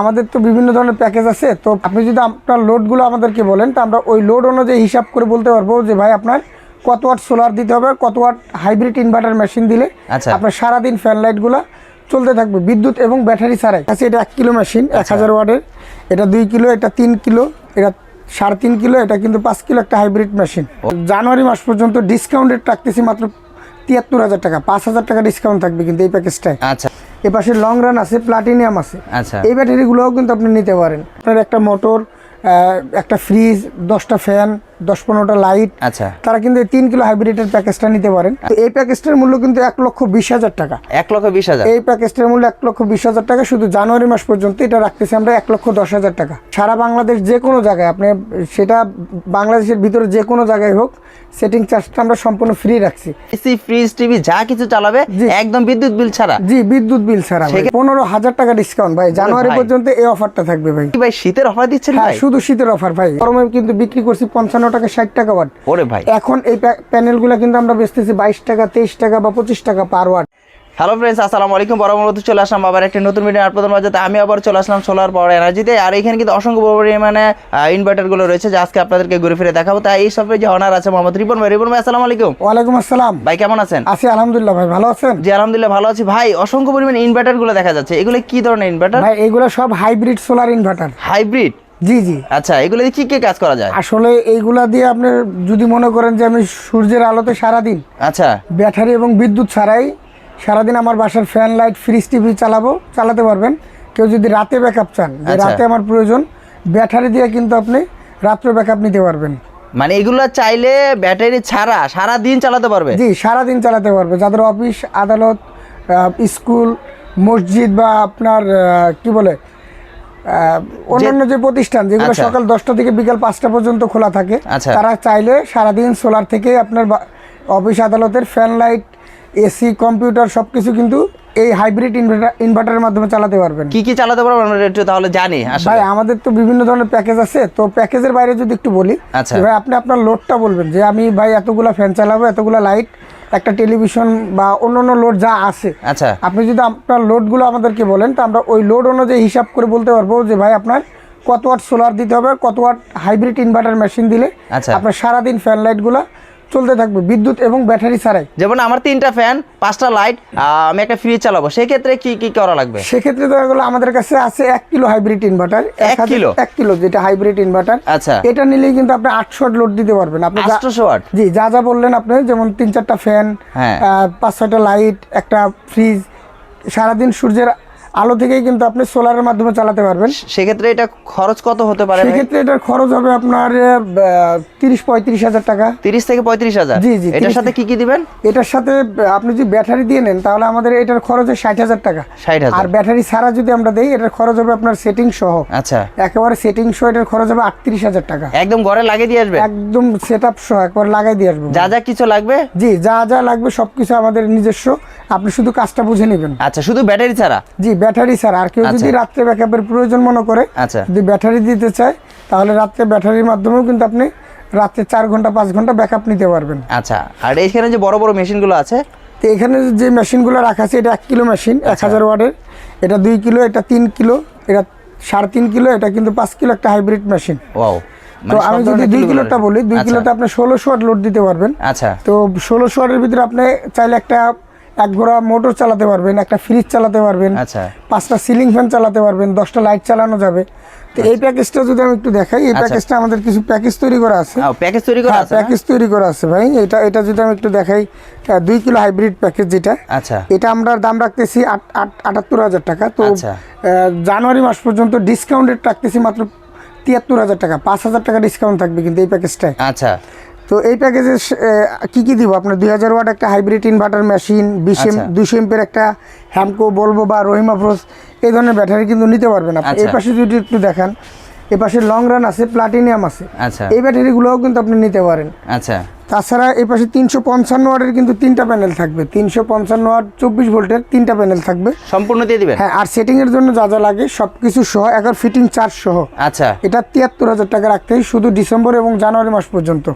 আমাদের তো বিভিন্ন ধরনের প্যাকেজ আছে তো আপনি যদি আপনার লোডগুলো আমাদেরকে বলেন তো আমরা ওই লোড অনুযায়ী হিসাব করে বলতে পারব যে ভাই আপনার কত ওয়াট সোলার দিতে হবে কত ওয়াট হাইব্রিড ইনভার্টার মেশিন দিলে আচ্ছা। আপনার সারাদিন ফ্যান লাইটগুলো চলতে থাকবে বিদ্যুৎ এবং ব্যাটারি ছাড়াই। আচ্ছা এটা এক কিলো মেশিন এক হাজার ওয়াটের এটা দুই কিলো এটা তিন কিলো এটা সাড়ে তিন কিলো এটা কিন্তু পাঁচ কিলো একটা হাইব্রিড মেশিন জানুয়ারি মাস পর্যন্ত ডিসকাউন্টেড রাখতেছি মাত্র তিয়াত্তর হাজার টাকা পাঁচ হাজার টাকা ডিসকাউন্ট থাকবে কিন্তু এই প্যাকেজটায় আচ্ছা। এ পাশে লং রান আছে প্লাটিনিয়াম আছে। আচ্ছা। এই ব্যাটারিগুলোও কিন্তু আপনি নিতে পারেন। আপনার একটা মোটর একটা ফ্রিজ দশটা ফ্যান দশ পনেরোটা লাইট আচ্ছা। তারা কিন্তু এই তিন কিলো হাইব্রিডের প্যাকেজটা নিতে পারেন। এই প্যাকেজটার মূল্য কিন্তু এক লক্ষ বিশ হাজার টাকা। এক লক্ষ বিশ হাজার? এই প্যাকেজটার মূল্য এক লক্ষ বিশ হাজার টাকা শুধু জানুয়ারি মাস পর্যন্ত এটা রাখতেছি আমরা এক লক্ষ দশ হাজার টাকা। সারা বাংলাদেশ যে কোনো জায়গায় আপনি সেটা বাংলাদেশের ভিতরে যে কোনো জায়গায় হোক সেটিং চার্জটা আমরা সম্পূর্ণ ফ্রি রাখছি। এসি ফ্রিজ টিভি যা কিছু চালাবে। একদম বিদ্যুৎ বিল ছাড়া। জি বিদ্যুৎ বিল ছাড়া পনেরো হাজার টাকা ডিসকাউন্ট ভাই। জানুয়ারি পর্যন্ত এই অফারটা থাকবে ভাই। ভাই শীতের অফার দিচ্ছেন হ্যাঁ ভাই? শুধু শীতের অফার ভাই। গরমে কিন্তু বিক্রি করছি পঞ্চান্ন টাকা ষাট টাকা ওয়াট। ওরে ভাই। এখন এই প্যানেলগুলো কিন্তু আমরা বেচতেছি বাইশ টাকা তেইশ টাকা বা পঁচিশ টাকা পার ওয়াট হ্যালো ফ্রেন্ডস আসসালামু আলাইকুম। বরাবর চলে আসলাম আবার একটা নতুন ভিডিও আপনাদের মাঝে। আমি আবার চলে আসলাম সোলার পাওয়ার এনার্জিতে আর এখানে কিন্তু অসংখ্য পরিমাণে ইনভার্টারগুলো রয়েছে যা আজকে আপনাদেরকে ঘুরে ফিরে দেখাবো। তাই এই সবে যে অনার আছে মোহাম্মদ রিপন ভাই। রিপন ভাই আসসালামু আলাইকুম। ওয়ালাইকুম আসসালাম। ভাই কেমন আছেন? আছি আলহামদুলিল্লাহ ভাই ভালো আছেন? জি আলহামদুলিল্লাহ ভালো আছি। ভাই অসংখ্য পরিমাণে ইনভার্টারগুলো দেখা যাচ্ছে। এগুলো কি ধরনের ইনভার্টার ভাই এগুলো সব হাইব্রিড সোলার ইনভার্টার হাইব্রিড জি জি। আচ্ছা এগুলো দিয়ে কি কি কাজ করা যায়? আসলে এইগুলা দিয়ে আপনি যদি মনে করেন যে আমি সূর্যের আলোতে সারাদিন আচ্ছা। ব্যাটারি এবং বিদ্যুৎ ছাড়াই সারাদিন আমার বাসার ফ্যান লাইট ফ্রিজ টিভি চালাবো চালাতে পারবেন। কেউ যদি রাতে ব্যাকআপ চান আচ্ছা। রাতে আমার প্রয়োজন ব্যাটারি দিয়ে কিন্তু আপনি রাত্রে ব্যাকআপ নিতে পারবেন। মানে এগুলো চাইলে ব্যাটারি ছাড়া সারা দিন চালাতে পারবে? জি সারাদিন চালাতে পারবে। যাদের অফিস আদালত স্কুল মসজিদ বা আপনার কি বলে অন্যান্য যে প্রতিষ্ঠান যেগুলো আচ্ছা। সকাল দশটা থেকে বিকাল পাঁচটা পর্যন্ত খোলা থাকে আচ্ছা। তারা চাইলে সারাদিন সোলার থেকে আপনার অফিস আদালতের ফ্যান লাইট এসি কম্পিউটার সব কিছু কিন্তু এই হাইব্রিড ইনভার্টার ইনভার্টারের মাধ্যমে চালাতে পারবেন কি কি চালাতে পারব আমরা একটু তাহলে জানি ভাই আমাদের তো বিভিন্ন ধরনের প্যাকেজ আছে তো প্যাকেজের বাইরে যদি একটু বলি আচ্ছা। ভাই আপনি আপনার লোডটা বলবেন যে আমি ভাই এতগুলা ফ্যান চালাবো এতগুলা লাইট একটা টেলিভিশন বা অন্যান্য লোড যা আছে আচ্ছা আপনি যদি আপনার লোডগুলো আমাদেরকে বলেন তো আমরা ওই লোড অনুযায়ী হিসাব করে বলতে পারব যে ভাই আপনার কত ওয়াট সোলার দিতে হবে কত ওয়াট হাইব্রিড ইনভার্টার মেশিন দিলে আচ্ছা। আপনার সারাদিন ফ্যান লাইটগুলো চলতে থাকবে বিদ্যুৎ এবং ব্যাটারি ছাড়াই। যেমন আমার তিনটা ফ্যান পাঁচটা লাইট আমি একটা ফ্রিজ চালাবো। সেই ক্ষেত্রে কি কি করা লাগবে? সেক্ষেত্রে দেখা গেলো আমাদের কাছে আছে এক কিলো হাইব্রিড ইনভার্টার এক কিলো? এক কিলো যেটা হাইব্রিড ইনভার্টার আচ্ছা। এটা নিলেই কিন্তু আপনি আটশো লোড দিতে পারবেন। আপনি যা- আটশোশো ওয়াট জি যা যা বললেন আপনি যেমন তিন চারটা ফ্যান হ্যাঁ। পাঁচ ছয়টা লাইট একটা ফ্রিজ সারাদিন সূর্যের আলো থেকেই কিন্তু আপনি সোলারের মাধ্যমে চালাতে পারবেন। সেক্ষেত্রে এটা খরচ কত হতে পারে সেক্ষেত্রে এটার খরচ হবে আপনার তিরিশ পঁয়ত্রিশ হাজার টাকা। তিরিশ থেকে পঁয়ত্রিশ হাজার? জি, জি, এটার সাথে কি কি দিবেন? এটার সাথে আপনি যদি ব্যাটারি দিয়ে নেন তাহলে আমাদের এটার খরচ হয় ষাট হাজার টাকা। ষাট আর ব্যাটারি ছাড়া যদি আমরা দেই এটার খরচ হবে আপনার সেটিং সহ। আচ্ছা। একেবারে সেটিং সহ এটার খরচ হবে আটত্রিশ হাজার টাকা। একদম ঘরে লাগিয়ে দিয়ে আসবে? একদম সেট আপ সহ একবার লাগাই দিয়ে আসবে। যা যা কিছু লাগবে? জি যা যা লাগবে সবকিছু আমাদের নিজস্ব। আপনি শুধু কাজটা বুঝে নেবেন। আচ্ছা শুধু ব্যাটারি ছাড়া? জি ব্যাটারি ছাড়া আর কেউ যদি আচ্ছা। রাত্রে ব্যাকআপের প্রয়োজন মনে করে আচ্ছা। যদি ব্যাটারি দিতে চায় তাহলে রাত্রে ব্যাটারির মাধ্যমেও কিন্তু আপনি রাত্রে চার ঘণ্টা পাঁচ ঘণ্টা ব্যাকআপ নিতে পারবেন। আচ্ছা আর এইখানে যে বড় বড় মেশিনগুলো আছে? তো এখানে যে মেশিনগুলো রাখা আছে এটা এক কিলো মেশিন এক আচ্ছা। হাজার ওয়ার্ডের এটা দুই কিলো এটা তিন কিলো এটা সাড়ে তিন কিলো এটা কিন্তু পাঁচ কিলো একটা হাইব্রিড মেশিন ওয়াও তো আমি যদি দুই কিলোটা বলি দুই কিলোতে আপনি ষোলোশো ওয়াট লোড দিতে পারবেন। আচ্ছা। তো ষোলোশো ওয়াটের ভিতরে আপনি চাইলে একটা এক ঘোড়া মোটর চালাতে পারবেন একটা ফ্রিজ চালাতে পারবেন আচ্ছা। পাঁচটা সিলিং ফ্যান চালাতে পারবেন দশটা লাইট চালানো যাবে। তো এই প্যাকেজটা যদি আমি একটু দেখাই এই আচ্ছা। প্যাকেজটা আমাদের কিছু প্যাকেজ তৈরি করা আছে। প্যাকেজ তৈরি করা আছে প্যাকেজ তৈরি করা আছে ভাই। এটা এটা যদি আমি একটু দেখাই দুই কিলো হাইব্রিড প্যাকেজ যেটা। আচ্ছা। এটা আমরা দাম রাখতেছি আট আট আটাত্তর হাজার টাকা। তো আচ্ছা। জানুয়ারি মাস পর্যন্ত ডিসকাউন্টেড রাখতেছি মাত্র তিয়াত্তর হাজার টাকা। পাঁচ হাজার টাকা ডিসকাউন্ট থাকবে কিন্তু এই প্যাকেজটায় আচ্ছা। তো এই প্যাকেজে কি কি দিব? আপনার দুই হাজার ওয়াট একটা হাইব্রিড ইনভার্টার মেশিন বিশ এম আচ্ছা। দুইশো এমপের একটা হ্যামকো বলব বা রহিমা ফ্রোজ এই ধরনের ব্যাটারি কিন্তু নিতে পারবেন আপনি। এই আচ্ছা। পাশে যদি একটু দেখান এ পাশে লং রান আছে প্লাটিনিয়াম আছে। আচ্ছা। এই ব্যাটারিগুলোও কিন্তু আপনি নিতে পারেন। আচ্ছা। তাছাড়া এই পাশে তিনশো পঞ্চান্ন ওয়াটের কিন্তু তিনটা প্যানেল থাকবে। তিনশো পঞ্চান্ন ওয়াট চব্বিশ ভোল্টের তিনটা প্যানেল থাকবে। সম্পূর্ণ দিয়ে দিবেন? হ্যাঁ আর সেটিংয়ের জন্য যা যা লাগে সব কিছু সহ একবার ফিটিং চার্জ সহ। আচ্ছা। এটা তিয়াত্তর হাজার টাকা রাখতেই শুধু ডিসেম্বর এবং জানুয়ারি মাস পর্যন্ত।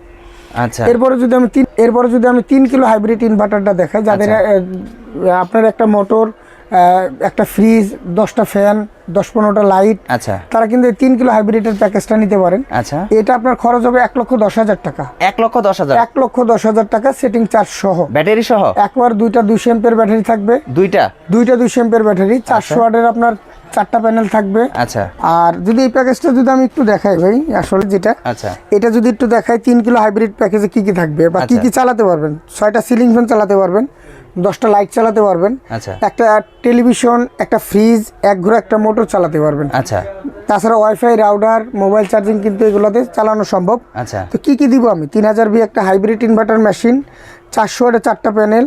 আচ্ছা। এরপরে যদি আমি তিন এরপরে যদি আমি তিন কিলো হাইব্রিড ইনভার্টারটা দেখাই যাদের আচ্ছা। আপনার একটা মোটর একটা ফ্রিজ দশটা ফ্যান দশ পনেরোটা লাইট আচ্ছা। তারা কিন্তু তিন কিলো হাইব্রিডের প্যাকেজটা নিতে পারেন। আচ্ছা। এটা আপনার খরচ হবে এক লক্ষ দশ হাজার টাকা। এক লক্ষ দশ হাজার। এক লক্ষ দশ হাজার টাকা সেটিং চার্জ সহ। ব্যাটারি সহ? একবার দুইটা দুইশো এম্পের ব্যাটারি থাকবে। দুইটা? দুইটা দুইশো এম্পের ব্যাটারি চারশো ওয়াটের আপনার চারটা প্যানেল থাকবে। আচ্ছা। আর যদি এই প্যাকেজটা যদি আমি একটু দেখাই ভাই আসলে যেটা আচ্ছা। এটা যদি একটু দেখাই তিন কিলো হাইব্রিড প্যাকেজে কি কি থাকবে বা কি আচ্ছা। কি চালাতে পারবেন? ছয়টা সিলিং ফ্যান চালাতে পারবেন দশটা লাইট চালাতে পারবেন আচ্ছা। একটা টেলিভিশন একটা ফ্রিজ এক ঘরে একটা মোটর চালাতে পারবেন। আচ্ছা। তাছাড়া ওয়াইফাই রাউডার মোবাইল চার্জিং কিন্তু এগুলোতে চালানো সম্ভব। আচ্ছা। তো কি কি দিব আমি? তিন হাজার বি একটা হাইব্রিড ইনভার্টার মেশিন চারশো ওয়াটের চারটা প্যানেল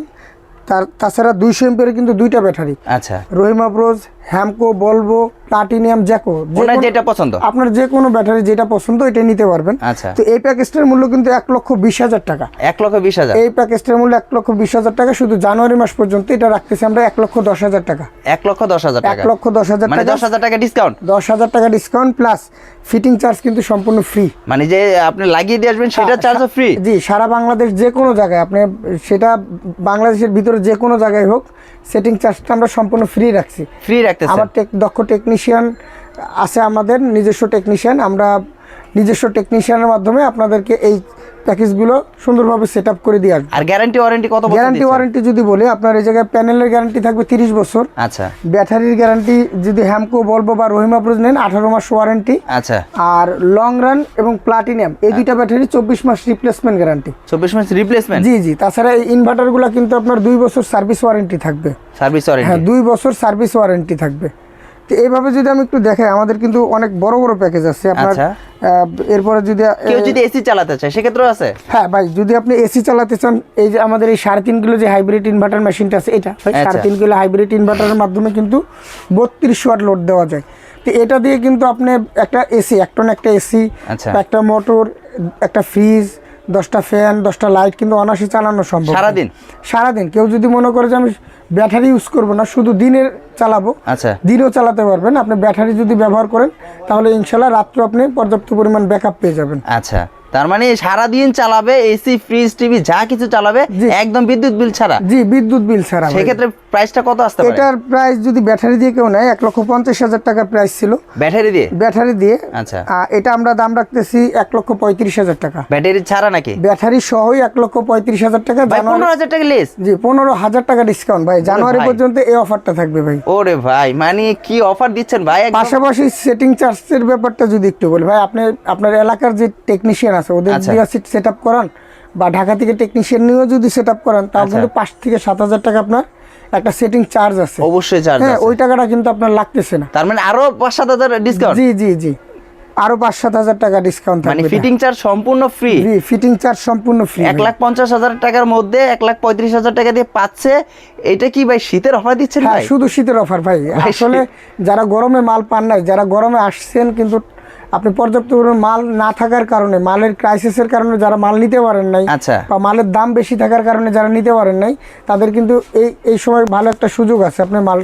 তার তাছাড়া দুইশো এম্পের কিন্তু দুইটা ব্যাটারি আচ্ছা। রহিমা ব্রোজ হ্যামকো বলব প্লাটিনিয়াম জ্যাকো যেটা পছন্দ। আপনার যে কোনো ব্যাটারি যেটা পছন্দ এটা নিতে পারবেন। আচ্ছা। তো এই প্যাকেজটার মূল্য কিন্তু এক লক্ষ বিশ হাজার টাকা। এক লক্ষ বিশ হাজার। এই প্যাকেজটার মূল্য এক লক্ষ বিশ হাজার টাকা শুধু জানুয়ারি মাস পর্যন্ত এটা রাখতেছি আমরা এক লক্ষ দশ হাজার টাকা। এক লক্ষ দশ হাজার এক টাকা লক্ষ দশ হাজার মানে দশ হাজার টাকা ডিসকাউন্ট দশ হাজার টাকা ডিসকাউন্ট প্লাস ফিটিং চার্জ কিন্তু সম্পূর্ণ ফ্রি মানে যে আপনি লাগিয়ে দিয়ে আসবেন সেটা চার্জও ফ্রি জি সারা বাংলাদেশ যে কোনো জায়গায় আপনি সেটা বাংলাদেশের ভিতরে যে কোনো জায়গায় হোক সেটিং চার্জটা আমরা সম্পূর্ণ ফ্রি রাখছি। ফ্রি রাখতে আমার টেক দক্ষ টেকনিশিয়ান আছে আমাদের নিজস্ব টেকনিশিয়ান আমরা নিজস্ব টেকনিশিয়ানের মাধ্যমে আপনাদেরকে এই প্যাকেজগুলো সুন্দরভাবে সেট আপ করে দিয়ে আসব। আর গ্যারান্টি ওয়ারেন্টি কত বছর গ্যারান্টি ওয়ারেন্টি যদি বলি আপনার এই জায়গায় প্যানেলের গ্যারান্টি থাকবে তিরিশ বছর। আচ্ছা। ব্যাটারির গ্যারান্টি যদি হ্যামকো বলব বা রহিমা প্রোজ নেন আঠারো মাস ওয়ারেন্টি আচ্ছা। আর লং রান এবং প্লাটিনিয়াম এই দুইটা ব্যাটারি চব্বিশ মাস রিপ্লেসমেন্ট গ্যারান্টি চব্বিশ মাস রিপ্লেসমেন্ট জি জি। তাছাড়া এই ইনভার্টারগুলো কিন্তু আপনার দুই বছর সার্ভিস ওয়ারেন্টি থাকবে। সার্ভিস ওয়ারেন্টি হ্যাঁ দুই বছর সার্ভিস ওয়ারেন্টি থাকবে। তো এইভাবে যদি আমি একটু দেখাই আমাদের কিন্তু অনেক বড় বড় প্যাকেজ আছে আপনার আচ্ছা। এরপরে যদি কেউ যদি এসি চালাতে চায় সেক্ষেত্রেও আছে হ্যাঁ ভাই যদি আপনি এসি চালাতে চান এই যে আমাদের এই সাড়ে তিন কিলো যে হাইব্রিড ইনভার্টার মেশিনটা আছে এটা ভাই আচ্ছা। সাড়ে তিন কিলো হাইব্রিড ইনভার্টারের মাধ্যমে কিন্তু বত্রিশ ওয়াট লোড দেওয়া যায় তো এটা দিয়ে কিন্তু আপনি একটা এসি এক টন একটা এসি আচ্ছা। একটা মোটর একটা ফ্রিজ দশটা ফ্যান দশটা লাইট কিন্তু অনায়াসে চালানো সম্ভব সারাদিন? সারাদিন কেউ যদি মনে করে যে আমি ব্যাটারি ইউজ করব না শুধু দিনের চালাবো। আচ্ছা। দিনও চালাতে পারবেন। আপনি ব্যাটারি যদি ব্যবহার করেন তাহলে ইনশাল্লাহ রাত্রে আপনি পর্যাপ্ত পরিমাণ ব্যাকআপ পেয়ে যাবেন। আচ্ছা। তার মানে সারাদিন চালাবে এসি ফ্রিজ টিভি যা কিছু চালাবে। একদম বিদ্যুৎ বিল ছাড়া। জি বিদ্যুৎ বিল ছাড়া। সেক্ষেত্রে প্রাইসটা কত আসতে পারে? এটার প্রাইস যদি ব্যাটারি দিয়ে কেউ নেয় এক লক্ষ পঞ্চাশ হাজার টাকা প্রাইস ছিল। ব্যাটারি দিয়ে? ব্যাটারি দিয়ে। আচ্ছা। এটা আমরা দাম রাখতেছি এক লক্ষ পঁয়ত্রিশ হাজার টাকা। ব্যাটারি ছাড়া নাকি? ব্যাটারি সহই এক লক্ষ পঁয়ত্রিশ হাজার টাকা। পনেরো হাজার টাকা লেস জি পনেরো হাজার টাকা ডিসকাউন্ট ভাই। জানুয়ারি পর্যন্ত এই অফারটা থাকবে ভাই। ওরে ভাই মানে কি অফার দিচ্ছেন ভাই? পাশাপাশি সেটিং চার্জের ব্যাপারটা যদি একটু বলি ভাই আপনি আপনার এলাকার যে টেকনিশিয়ান আছে ওদের। দিয়ে সেট আপ করান বা ঢাকা থেকে টেকনিশিয়ান নিয়েও যদি সেট আপ করান তাও আচ্ছা। কিন্তু পাঁচ থেকে সাত হাজার টাকা আপনার একটা সেটিং চার্জ আছে। অবশ্যই চার্জ হ্যাঁ ওই টাকাটা কিন্তু আপনার লাগতেছে না। তার মানে আরও পাঁচ সাত হাজার ডিসকাউন্ট জি জি জি। আরও পাঁচ সাত হাজার টাকা ডিসকাউন্ট মানে ফিটিং চার্জ সম্পূর্ণ ফ্রি জি ফিটিং চার্জ সম্পূর্ণ ফ্রি এক লাখ পঞ্চাশ হাজার টাকার মধ্যে এক লাখ পঁয়ত্রিশ হাজার টাকা দিয়ে পাচ্ছে। এটা কি ভাই শীতের অফার দিচ্ছেন হ্যাঁ শুধু শীতের অফার ভাই। আসলে যারা গরমে মাল পান নাই যারা গরমে আসছেন কিন্তু আপনি পর্যাপ্ত পরিমাণ মাল না থাকার কারণে মালের ক্রাইসিসের কারণে যারা মাল নিতে পারেন নাই আচ্ছা। বা মালের দাম বেশি থাকার কারণে যারা নিতে পারেন নাই তাদের কিন্তু এই এই সময় ভালো একটা সুযোগ আছে আপনার মাল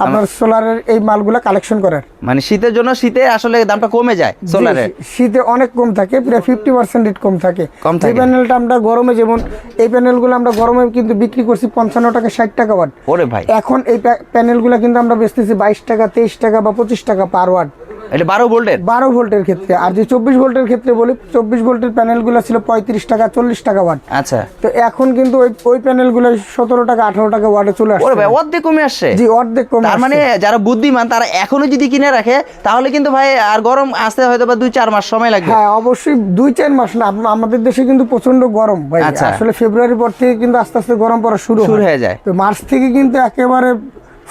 আপনার সোলারের এই মালগুলো কালেকশন করার। মানে শীতের জন্য শীতে আসলে দামটা কমে যায় সোলারের শীতে অনেক কম থাকে প্রায় ফিফটি পার্সেন্ট রেট কম থাকে। কম এই থাকে। প্যানেলটা আমরা গরমে যেমন এই প্যানেলগুলো আমরা গরমে কিন্তু বিক্রি করছি পঞ্চান্ন টাকা ষাট টাকা ওয়াট ওরে ভাই। এখন এই প্যা- প্যানেলগুলো কিন্তু আমরা বেচতেছি বাইশ টাকা তেইশ টাকা বা পঁচিশ টাকা পার ওয়াট এটা বারো ভোল্টের? বারো ভোল্টের ক্ষেত্রে। আর যে চব্বিশ ভোল্টের ক্ষেত্রে বলি চব্বিশ ভোল্টের প্যানেলগুলো ছিল পঁয়ত্রিশ টাকা চল্লিশ টাকা ওয়াট। আচ্ছা। তো এখন কিন্তু ওই ওই প্যানেলগুলো সতেরো টাকা আঠারো টাকা ওয়াটে চলে আসছে। ভাই অর্ধেক কমে আসছে। জি অর্ধেক কম তার মানে যারা বুদ্ধিমান তারা এখনও যদি কিনে রাখে তাহলে কিন্তু ভাই আর গরম আসতে হয়তো বা দুই চার মাস সময় লাগবে। হ্যাঁ অবশ্যই দুই চার মাস না আমাদের দেশে কিন্তু প্রচণ্ড গরম ভাই। আচ্ছা। আসলে ফেব্রুয়ারি পর থেকে কিন্তু আস্তে আস্তে গরম পড়া শুরু শুরু হয়ে যায়। তো মার্চ থেকে কিন্তু একেবারে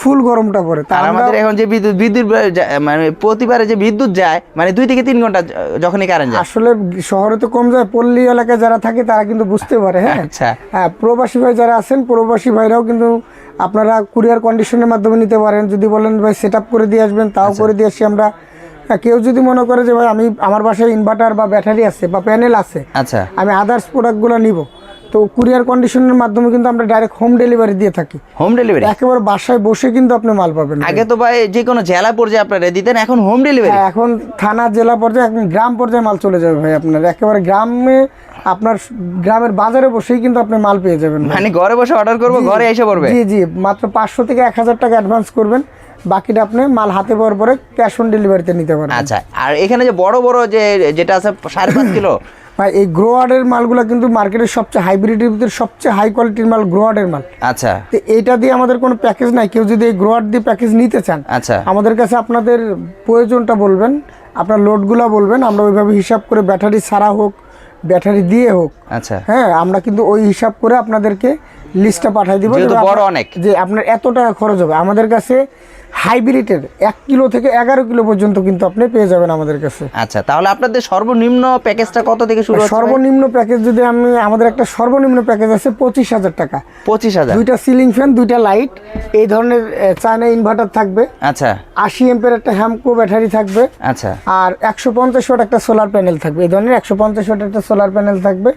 ফুল গরমটা পড়ে তা আর আমাদের এখন যে বিদ্যুৎ বিদ্যুৎ মানে প্রতিবারে যে বিদ্যুৎ যায় মানে দুই থেকে তিন ঘণ্টা যখনই কারেন্ট যায়। আসলে শহরে তো কম যায় পল্লী এলাকায় যারা থাকে তারা কিন্তু বুঝতে পারে হ্যাঁ? আচ্ছা। হ্যাঁ প্রবাসী ভাই যারা আছেন প্রবাসী ভাইরাও কিন্তু আপনারা কুরিয়ার কন্ডিশনের মাধ্যমে নিতে পারেন। যদি বলেন ভাই সেট করে দিয়ে আসবেন তাও আচ্ছা। করে দিয়ে আসি আমরা। হ্যাঁ, কেউ যদি মনে করে যে ভাই আমি আমার বাসায় ইনভার্টার বা ব্যাটারি আছে বা প্যানেল আছে আচ্ছা। আমি আদার্স প্রোডাক্টগুলো নিব। তো কুরিয়ার কন্ডিশনের মাধ্যমে কিন্তু আমরা ডাইরেক্ট হোম ডেলিভারি দিয়ে থাকি। হোম ডেলিভারি একেবারে বাসায় বসে কিন্তু আপনি মাল পাবেন। আগে তো ভাই যে কোনো জেলা পর্যায়ে আপনারা দিতেন এখন হোম ডেলিভারি হ্যাঁ এখন থানা জেলা পর্যায়ে এখন গ্রাম পর্যায়ে মাল চলে যাবে ভাই আপনার। একেবারে গ্রামে আপনার গ্রামের বাজারে বসেই কিন্তু আপনি মাল পেয়ে যাবেন মানে ঘরে বসে অর্ডার করব ঘরে এসে পড়বে? জি জি মাত্র পাঁচশো থেকে এক হাজার টাকা অ্যাডভান্স করবেন। বাকিটা আপনি মাল হাতে পাওয়ার পরে ক্যাশ অন ডেলিভারিতে নিতে পারবেন। আচ্ছা আর এখানে যে বড় বড় যে যেটা আছে সাড়ে পাঁচ কিলো? ভাই এই গ্রোয়ার্ডের মালগুলো কিন্তু মার্কেটের সবচেয়ে হাইব্রিডের ভিতরে সবচেয়ে হাই কোয়ালিটির মাল গ্রোয়ার্ডের মাল। আচ্ছা। তো এটা দিয়ে আমাদের কোনো প্যাকেজ নাই। কেউ যদি এই গ্রোয়ার দিয়ে প্যাকেজ নিতে চান আচ্ছা। আমাদের কাছে আপনাদের প্রয়োজনটা বলবেন আপনার লোডগুলো বলবেন আমরা ওইভাবে হিসাব করে ব্যাটারি ছাড়া হোক ব্যাটারি দিয়ে হোক আচ্ছা। হ্যাঁ আমরা কিন্তু ওই হিসাব করে আপনাদেরকে লিস্টটা পাঠিয়ে দিব। বড় অনেক। যে আপনার এত টাকা খরচ হবে। আমাদের কাছে হাইব্রিডের এক কিলো থেকে এগারো কিলো পর্যন্ত কিন্তু আপনি পেয়ে যাবেন আমাদের কাছে। আচ্ছা তাহলে আপনাদের সর্বনিম্ন প্যাকেজটা কত থেকে শুরু সর্বনিম্ন প্যাকেজ যদি আমি আমাদের একটা সর্বনিম্ন প্যাকেজ আছে পঁচিশ হাজার টাকা। পঁচিশ হাজার। দুইটা সিলিং ফ্যান দুইটা লাইট এই ধরনের চায়না ইনভার্টার থাকবে। আচ্ছা। আশি এম্পের একটা হ্যামকো ব্যাটারি থাকবে। আচ্ছা। আর একশো পঞ্চাশ ওয়াট একটা সোলার প্যানেল থাকবে। এই ধরনের একশো পঞ্চাশ ওয়াট একটা সোলার প্যানেল থাকবে।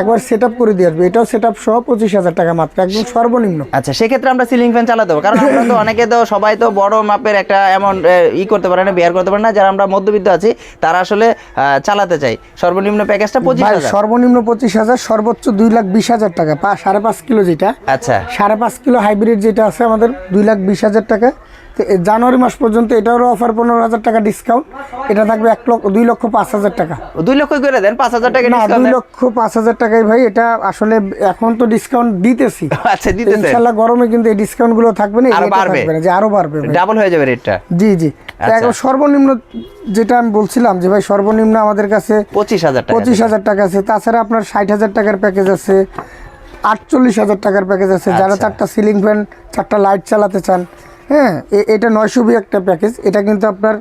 একবার সেট আপ করে দিয়ে আসবে। এটাও সেট আপ সহ পঁচিশ হাজার টাকা মাত্র একদম সর্বনিম্ন। আচ্ছা সেক্ষেত্রে আমরা সিলিং ফ্যান চালাতে দেবো কারণ আমরা তো অনেকে তো সবাই তো বড় মাপের একটা এমন ই করতে পারে না বিয়ার করতে পারে না। যারা আমরা মধ্যবিত্ত আছি তারা আসলে আহ, চালাতে চাই। সর্বনিম্ন প্যাকেজটা পঁচিশ হাজার। সর্বনিম্ন পঁচিশ হাজার সর্বোচ্চ দুই লাখ বিশ হাজার টাকা। সাড়ে পাঁচ কিলো যেটা। আচ্ছা। সাড়ে পাঁচ কিলো হাইব্রিড যেটা আছে আমাদের দুই লাখ বিশ হাজার টাকা। তো জানুয়ারি মাস পর্যন্ত এটারও অফার পনেরো হাজার টাকা ডিসকাউন্ট এটা থাকবে এক লক্ষ দুই লক্ষ পাঁচ হাজার টাকা। দুই লক্ষ করে দেন পাঁচ হাজার টাকা না দুই লক্ষ পাঁচ হাজার টাকায় ভাই এটা আসলে এখন তো ডিসকাউন্ট দিতেছি। আচ্ছা দিতেছে ইনশাল্লাহ গরমে কিন্তু এই ডিসকাউন্টগুলো থাকবে না আরও বাড়বে। না, যে আরও বাড়বে ডাবল হয়ে যাবে রেটটা জি জি। আচ্ছা। এখন সর্বনিম্ন যেটা আমি বলছিলাম যে ভাই সর্বনিম্ন আমাদের কাছে পঁচিশ হাজার টাকা পঁচিশ হাজার টাকা আছে। তাছাড়া আপনার ষাট হাজার টাকার প্যাকেজ আছে আটচল্লিশ হাজার টাকার প্যাকেজ আছে। যারা আচ্ছা। চারটা সিলিং ফ্যান চারটা লাইট চালাতে চান হ্যাঁ এ- এটা নয়শো বি একটা প্যাকেজ এটা কিন্তু আপনার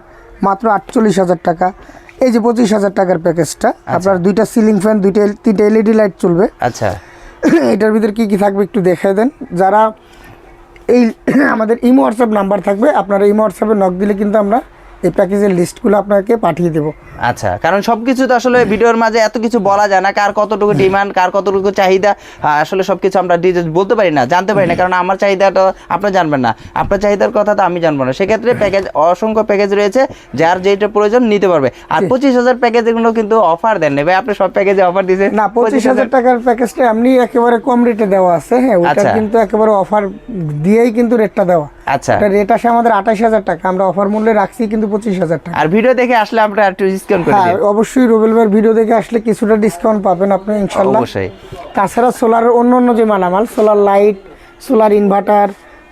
মাত্র আটচল্লিশ হাজার টাকা। এই যে পঁচিশ হাজার টাকার প্যাকেজটা আপনার দুইটা সিলিং ফ্যান দুইটা এল- তিনটা এলইডি লাইট চলবে। আচ্ছা। এটার ভিতরে কি কি থাকবে একটু দেখাই দেন। যারা এই আমাদের ইমো হোয়াটসঅ্যাপ নাম্বার থাকবে আপনারা ইমো হোয়াটসঅ্যাপে নক দিলে কিন্তু আমরা এই প্যাকেজের লিস্টগুলো আপনাকে পাঠিয়ে দেবো। আচ্ছা কারণ সবকিছু তো আসলে ভিডিওর মাঝে এত কিছু বলা যায় না কার কতটুকু ডিমান্ড কার কতটুকু চাহিদা আহ, আসলে সবকিছু আমরা ডিটেলস বলতে পারি না জানতে পারি না কারণ আমার চাহিদাটা আপনি জানবেন না। আপনার চাহিদার কথা তো আমি জানব না। সেক্ষেত্রে প্যাকেজ অসংখ্য প্যাকেজ রয়েছে যার যেটা প্রয়োজন নিতে পারবে। আর পঁচিশ হাজার প্যাকেজগুলো কিন্তু অফার দেন নেবে আপনি সব প্যাকেজে অফার দিয়েছেন। না পঁচিশ হাজার টাকার প্যাকেজটা এমনি একেবারে কম রেটে দেওয়া আছে হ্যাঁ ওটা আচ্ছা। কিন্তু একেবারে অফার দিয়েই কিন্তু রেটটা দেওয়া। আচ্ছা। এটা রেট আসে আমাদের আঠাশ হাজার টাকা আমরা অফার মূল্যে রাখছি কিন্তু পঁচিশ হাজার টাকা। আর ভিডিও দেখে আসলে আমরা একটু ডিসকাউন্ট করে হ্যাঁ দিই। অবশ্যই রুবেল ভাইয়ের ভিডিও দেখে আসলে কিছুটা ডিসকাউন্ট পাবেন আপনি ইনশাআল্লাহ। অবশ্যই। তাছাড়া সোলারের অন্য অন্য যে মালামাল solar light solar inverter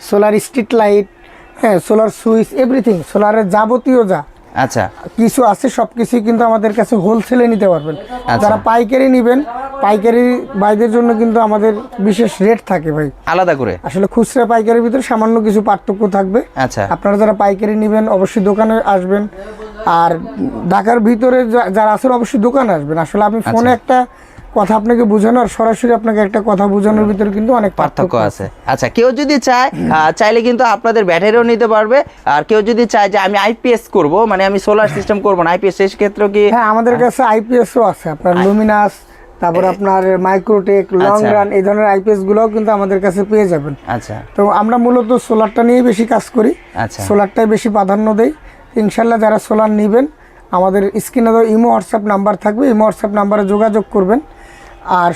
solar street light হ্যাঁ সোলার সুইচ এভরিথিং সোলারের যাবতীয় যা আচ্ছা। কিছু আছে সব কিছুই কিন্তু আমাদের কাছে হোলসেলে নিতে পারবেন। আচ্ছা। যারা পাইকারি নেবেন পাইকারি ভাইদের জন্য কিন্তু আমাদের বিশেষ রেট থাকে ভাই। আলাদা করে? আসলে খুচরা পাইকারির ভিতরে সামান্য কিছু পার্থক্য থাকবে। আচ্ছা। আপনারা যারা পাইকারি নেবেন অবশ্যই দোকানে আসবেন। আর ঢাকার ভিতরে যা- যারা আছেন অবশ্যই দোকানে আসবেন। আসলে আপনি ফোনে আচ্ছা। একটা কথা আপনাকে বোঝানো আর সরাসরি আপনাকে একটা কথা বোঝানোর ভিতরে কিন্তু অনেক পার্থক্য আছে। আচ্ছা কেউ যদি চায় চাইলে কিন্তু আপনাদের ব্যাটারিও নিতে পারবে। আর কেউ যদি চায় যে আমি আইপিএস করব মানে আমি সোলার সিস্টেম করব না আইপিএস সেই ক্ষেত্রে কি হ্যাঁ আমাদের কাছে আইপিএসও আছে। আপনার লুমিনাস তারপর আপনার মাইক্রোটেক লং। রান এই ধরনের আইপিএস গুলোও কিন্তু আমাদের কাছে পেয়ে যাবেন। আচ্ছা। তো আমরা মূলত সোলারটা নিয়েই বেশি কাজ করি। আচ্ছা। সোলারটাই বেশি প্রাধান্য দেই। ইনশাল্লাহ যারা সোলার নেবেন আমাদের স্ক্রিনে তো ইমো হোয়াটসঅ্যাপ নাম্বার থাকবে। ইমো হোয়াটসঅ্যাপ নাম্বারে যোগাযোগ করবেন। আর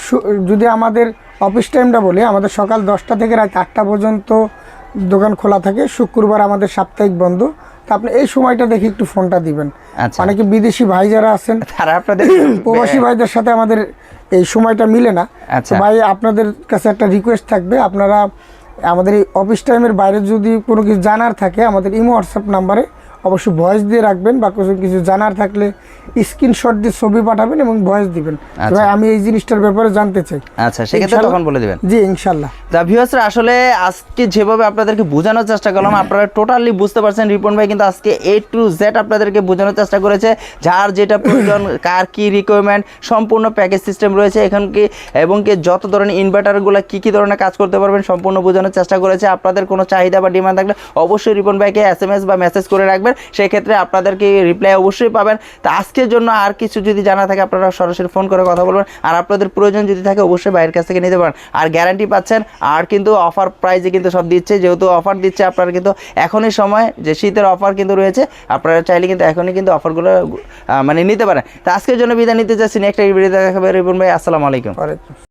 যদি আমাদের অফিস টাইমটা বলি আমাদের সকাল দশটা থেকে রাত আটটা পর্যন্ত দোকান খোলা থাকে। শুক্রবার আমাদের সাপ্তাহিক বন্ধ। তা আপনি এই সময়টা দেখে একটু ফোনটা দিবেন। আচ্ছা। অনেকে বিদেশি ভাই যারা আছেন তারা আপনাদের প্রবাসী ভাইদের সাথে আমাদের এই সময়টা মিলে না। আচ্ছা। ভাই আপনাদের কাছে একটা রিকোয়েস্ট থাকবে। আপনারা আমাদের এই অফিস টাইমের বাইরে যদি কোনো কিছু জানার থাকে আমাদের ইমো হোয়াটসঅ্যাপ নাম্বারে অবশ্যই ভয়েস দিয়ে রাখবেন বা কিছু কিছু জানার থাকলে স্ক্রিনশট দিয়ে ছবি পাঠাবেন এবং ভয়েস দিবেন। আচ্ছা। ভাই আমি এই জিনিসটার ব্যাপারে জানতে চাই। আচ্ছা সেক্ষেত্রে। তখন বলে দিবেন। জি ইনশাল্লাহ। তা ভিউয়ার্সরা আসলে আজকে যেভাবে আপনাদেরকে বোঝানোর চেষ্টা করলাম আপনারা টোটালি বুঝতে পারছেন রিপন ভাই কিন্তু আজকে এ টু জেড আপনাদেরকে বোঝানোর চেষ্টা করেছে যার যেটা প্রয়োজন কার কি রিকোয়ারমেন্ট সম্পূর্ণ প্যাকেজ সিস্টেম রয়েছে এখন কি এবং কি যত ধরনের ইনভার্টারগুলো কি কি ধরনের কাজ করতে পারবেন সম্পূর্ণ বোঝানোর চেষ্টা করেছে। আপনাদের কোনো চাহিদা বা ডিমান্ড থাকলে অবশ্যই রিপন ভাইকে এস এম এস বা মেসেজ করে রাখবেন। রাখবেন সেই ক্ষেত্রে আপনাদেরকে রিপ্লাই অবশ্যই পাবেন। তা আজকের জন্য আর কিছু যদি জানা থাকে, আপনারা সরাসরি ফোন করে কথা বলবেন। আর আপনাদের প্রয়োজন যদি থাকে, অবশ্যই বাইরের কাছ থেকে নিতে পারেন। আর গ্যারান্টি পাচ্ছেন, আর কিন্তু অফার প্রাইজে কিন্তু সব দিচ্ছে। যেহেতু অফার দিচ্ছে, আপনারা কিন্তু এখনই সময়, যে শীতের অফার কিন্তু রয়েছে, আপনারা চাইলে কিন্তু এখনই কিন্তু অফারগুলো মানে নিতে পারেন। তা আজকের জন্য বিদায় নিতে চাচ্ছি। একটা ভিডিও দেখাবে রিপন ভাই, আসসালামু আলাইকুম।